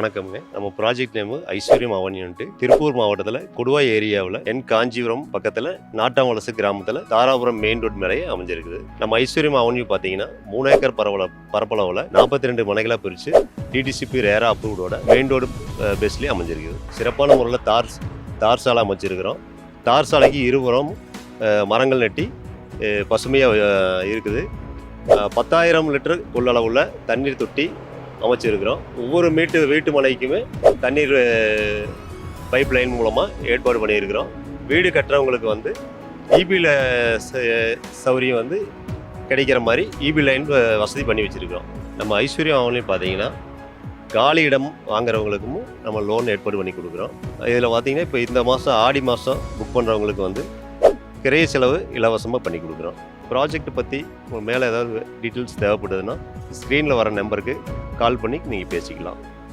வணக்கம்ங்க. நம்ம project name ஐஸ்வர்யம் அவனியன்ட்டு திருப்பூர் மாவட்டத்தில் கொடுவாய் ஏரியாவில் என் காஞ்சிபுரம் பக்கத்தில் நாட்டாவலசு கிராமத்தில் தாராபுரம் மெயின் ரோட் மேலேயே அமைஞ்சிருக்குது. நம்ம ஐஸ்வர்யம் அவன்யூ பார்த்தீங்கன்னா மூணு ஏக்கர் பரவல பரப்பளவில் நாற்பத்தி ரெண்டு மனைகளாக பிரித்து டிடிசிபி ரேரா அப்ரூவ்டோட மெயின் ரோடு பேஸ்லேயே அமைஞ்சிருக்குது. சிறப்பான முறையில் தார் தார் சாலை அமைச்சிருக்கிறோம். தார் சாலைக்கு இருபுறம் மரங்கள் நட்டி பசுமையாக இருக்குது. பத்தாயிரம் லிட்டர் கொள்ளளவுள்ள தண்ணீர் தொட்டி அமைச்சிருக்கிறோம். ஒவ்வொரு மீட்டு வீட்டு மலைக்குமே தண்ணீர் பைப் லைன் மூலமாக ஏற்பாடு பண்ணியிருக்கிறோம். வீடு கட்டுறவங்களுக்கு வந்து இபியில் சௌரியம் வந்து கிடைக்கிற மாதிரி இபி லைன் வசதி பண்ணி வச்சுருக்கிறோம். நம்ம ஐஸ்வர்யம் அவங்களையும் பார்த்தீங்கன்னா காலி இடம் வாங்குறவங்களுக்கும் நம்ம லோன் ஏற்பாடு பண்ணி கொடுக்குறோம். இதில் பார்த்தீங்கன்னா இப்போ இந்த மாதம் ஆடி மாதம் புக் பண்ணுறவங்களுக்கு வந்து கிரைய செலவு இலவசமாக பண்ணி கொடுக்குறோம். ப்ராஜெக்ட் பற்றி மேலே ஏதாவது டீட்டெயில்ஸ் தேவைப்படுதுன்னா ஸ்க்ரீனில் வர நம்பருக்கு கால் பண்ணி நீங்கள் பேசிக்கலாம்.